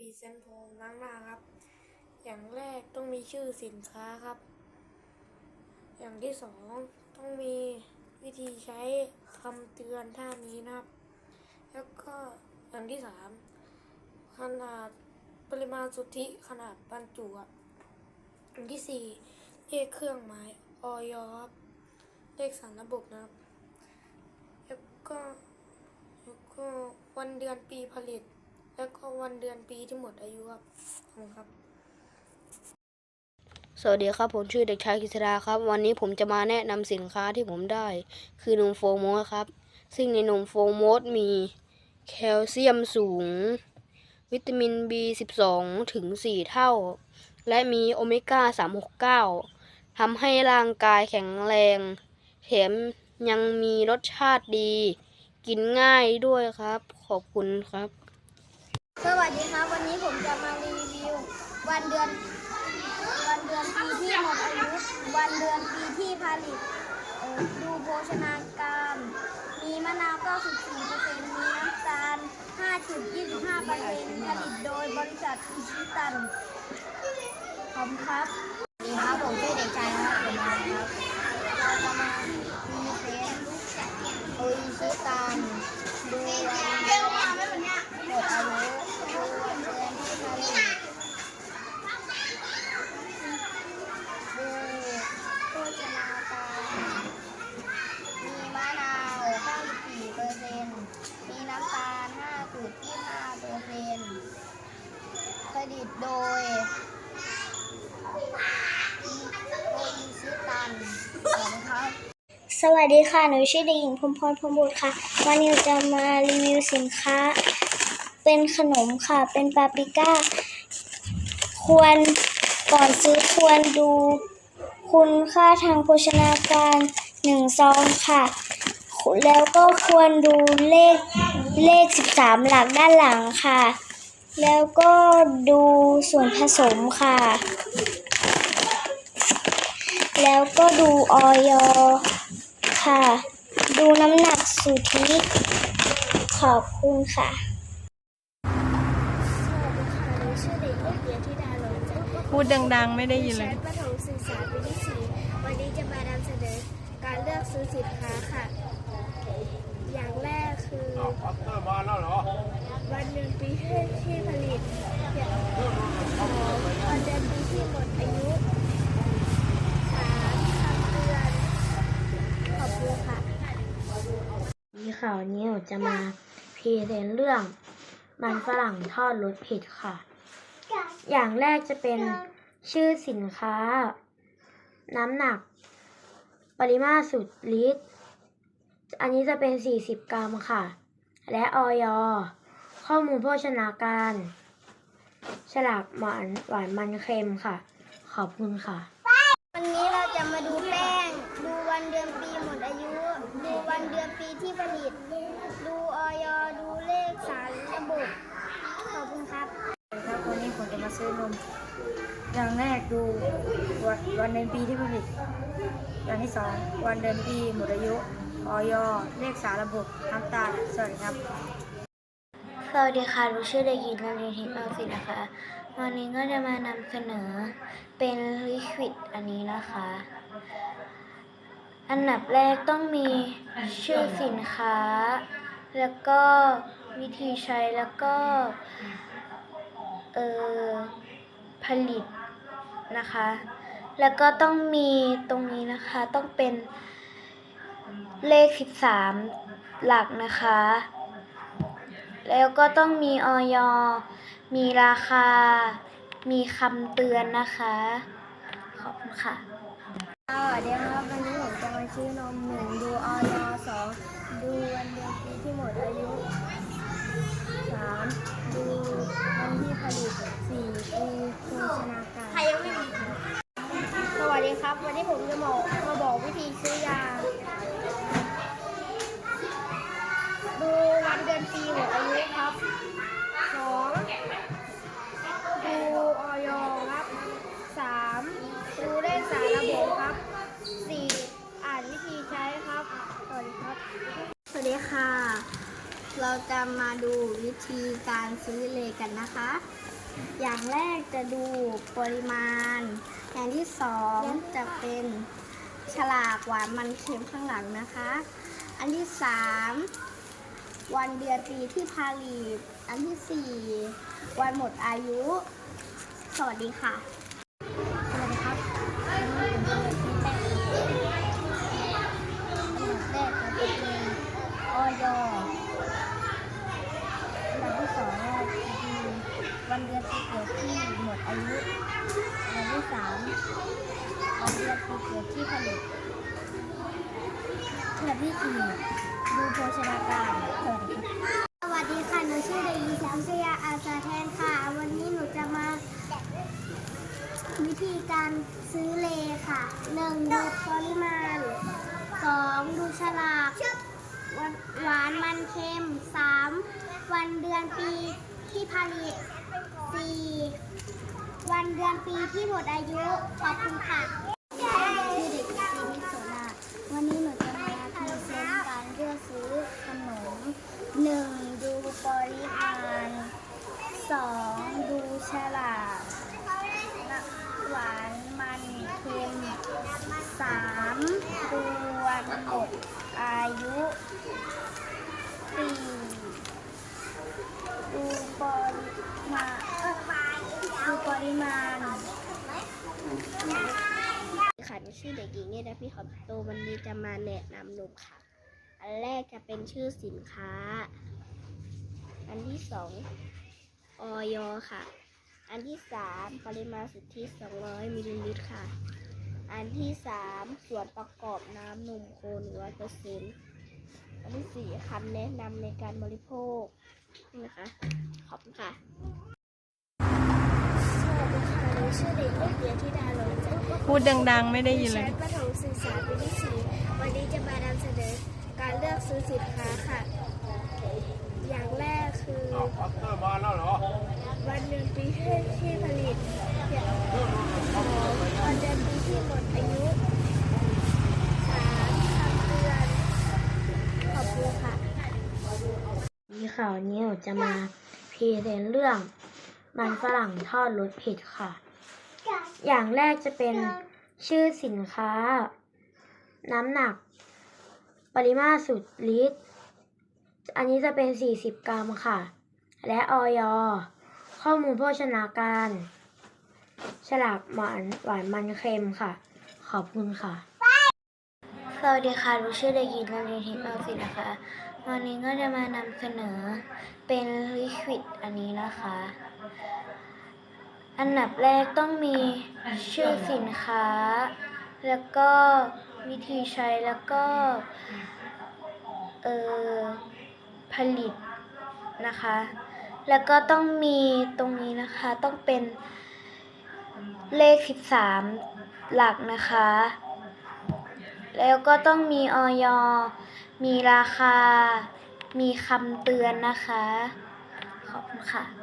รีเซนต์โฟมล้างหน้าครับ อย่างแรกต้องมีชื่อสินค้าครับ อย่างที่สองต้องมีวิธีใช้คำเตือนท่านี้นะครับ แล้วก็อย่างที่สามขนาดปริมาณสุทธิขนาดบรรจุอะอย่างที่สี่เลขเครื่องหมายออยครับเลขสารระบบนะครับ แล้วก็แล้วก็วันเดือนปีผลิต แล้วก็วันเดือนปีที่หมดอายุครับขอบคุณครับ สวัสดีครับ ผมชื่อเด็กชายกฤษดาครับ วันนี้ผมจะมาแนะนำสินค้าที่ผมได้ คือนมโฟโมสครับ ซึ่งในนมโฟโมสมีแคลเซียมสูง วิตามิน B12 ถึง 4 เท่า และมีโอเมก้า 369ทำให้ร่างกายแข็งแรง แถมยังมีรสชาติดี กินง่ายด้วยครับ ขอบคุณครับ สวัสดีครับ วันนี้ผมจะมารีวิว วันเดือน วันเดือนปีที่หมดอายุ วันเดือนปีที่ผลิตดูโภชนาการ มีมะนาว 94%มีน้ำตาล 5.25%ผลิตโดยบริษัทอิชิตันขอบครับดีครับ ผมชื่อเด็กชายครับผมมาครับเราจะมาพรีเซนต์โออิชิตัน โดยอิชิตันขอบคุณครับ สวัสดีค่ะ หนูชื่อเด็กหญิงพรหมพรพรหมบุตรค่ะ วันนี้จะมารีวิวสินค้า เป็นขนมค่ะ เป็นปาปริก้า ควรก่อนซื้อควรดู คุณค่าทางโภชนาการหนึ่งซองค่ะ แล้วก็ควรดูเลขเลข 13 หลักด้านหลังค่ะ แล้วก็ดูส่วนผสมค่ะ แล้วก็ดูออยค่ะ ดูน้ำหนักสุทธิขอบคุณค่ะสวัสดีค่ะหนูชื่อเด็กหญิงเดียธิดาโลจันทร์พูดดังๆ ไม่ได้ยินเลชั้ย นประถมศึกษาปีที่สี่วันนี้จะมานำเสนอการเลือกซื้อสินค้าค่ะ อย่างแรกคือวันเดือนปีที่ที่ผลิตอ ย่างของวันเดือนปีที่หมดอายุสามคำเตือนขอบคุณค่ะมีข่าวนี้ผมจะมาพรีเซนต์เรื่อง มันฝรั่งทอดรสเผ็ดค่ะ อย่างแรกจะเป็นชื่อสินค้า น้ำหนัก ปริมาตรสุดลิตรอันนี้จะเป็น 40 กรัมค่ะ และออย ข้อมูลโภชนาการ ฉลากหวานหวานมันเค็มค่ะ ขอบคุณค่ะ วันนี้เราจะมาดูแป้ง ดูวันเดือนปีหมดอายุ ดูวันเดือนปีที่ผลิต ดูออยดูเลขสารระบบ ขอบคุณครับครับวันนี้ผมจะมาซื้อนม อย่างแรกดูวันวันเดือนปีที่ผลิต อย่างที่สองวันเดือนปีหมดอายุออยเลขสารระบบน้ำตาลสวัสดีครับ สวัสดีค่ะหนูชื่อเด็กหญิงนรินทิพย์เอาสินะคะ วันนี้ก็จะมานำเสนอเป็นลิควิดอันนี้นะคะ อันดับแรกต้องมีชื่อสินค้า แล้วก็วิธีใช้แล้วก็ เอ่อผลิตนะคะ แล้วก็ต้องมีตรงนี้นะคะต้องเป็นเลข 13 หลักนะคะ แล้วก็ต้องมีออยมีราคา มีคำเตือนนะคะ ขอบคุณค่ะสวัสดีครับวันนี้ผมจะมาชื่อนมหนึ่งดูออยสองดูวันเดือนปีที่หมดอายุ วิธีการซื้อเลกันนะคะ อย่างแรกจะดูปริมาณ อย่างที่สองจะเป็นฉลากหวานมันเค็มข้างหลังนะคะ อันที่สามวันเดือนปีที่ผลิตอันที่สี่วันหมดอายุ สวัสดีค่ะสวัสดีครับ วันเดือนปีเกิดที่หมดอายุอันที่สามวันเดือนปีเกิดที่ผลิตอันดับที่สี่ดูโภชนาการสวัสดีครับสวัสดีค่ะ หนูชื่อเด็กหญิงแสงสยาอาสาแทนค่ะ วันนี้หนูจะมา วิธีการซื้อเลค่ะหนึ่งดูปริมาณสองดูฉลากหวานมันเค็มสามวันเดือนปี ที่ผลิตสี่วันเดือนปีที่หมดอายุ ขอบคุณค่ะชื่อเด็กหญิงนิโสนาวันนี้หนูจะมาพรีเซนต์การเลือกซื้อขนมหนึ่งดูปริมาณสองดูฉลากหวานมันเค็มสามดูวันหมดอายุสี่ ดูปริมาณดูปริมาณค่ะชื่อเด็กหญิงเนี่ยนะพี่ขอโตวันนี้จะมาแนะนำนมค่ะ อันแรกจะเป็นชื่อสินค้า อันที่สองออยค่ะ อันที่สามปริมาณสุทธิ 200 มิลลิลิตรค่ะ อันที่สามส่วนประกอบน้ำนมโค100เปอร์เซ็นต์อันที่สี่คำแนะนำในการบริโภค นี่นะคะ ขอบคุณค่ะ สวัสดีค่ะหนูชื่อเด็กหญิงเดียธิดาโรจน์จันทร์พูดดังๆ ไม่ได้ยินเลย ชั้นประถมศึกษาปีที่สี่วันนี้จะมานำเสนอการเลือกซื้อสินค้าค่ะ อย่างแรกคือ วันเดือนปีที่ที่ผลิตอย่างสองวันเดือนปีที่หมดอายุสามคำเตือนขอบคุณค่ะ นี่ ค่ะวันนี้หนูจะมาพรีเซนต์เรื่อง มันฝรั่งทอดรสเผ็ดค่ะ อย่างแรกจะเป็นชื่อสินค้า น้ำหนัก ปริมาตรสุดลิตร อันนี้จะเป็น 40 กรัมค่ะ และออยข้อมูลโภชนาการ ฉลากหวานหวานมันเค็มค่ะ ขอบคุณค่ะ สวัสดีค่ะหนูชื่อเด็กหญิงนารินทิพย์เอาสินะคะ วันนี้ก็จะมานำเสนอเป็นลิควิดอันนี้นะคะ อันดับแรกต้องมีชื่อสินค้า แล้วก็วิธีใช้แล้วก็ เออผลิตนะคะ แล้วก็ต้องมีตรงนี้นะคะต้องเป็นเลข 13 หลักนะคะ แล้วก็ต้องมีออยมีราคา มีคำเตือนนะคะ ขอบคุณค่ะ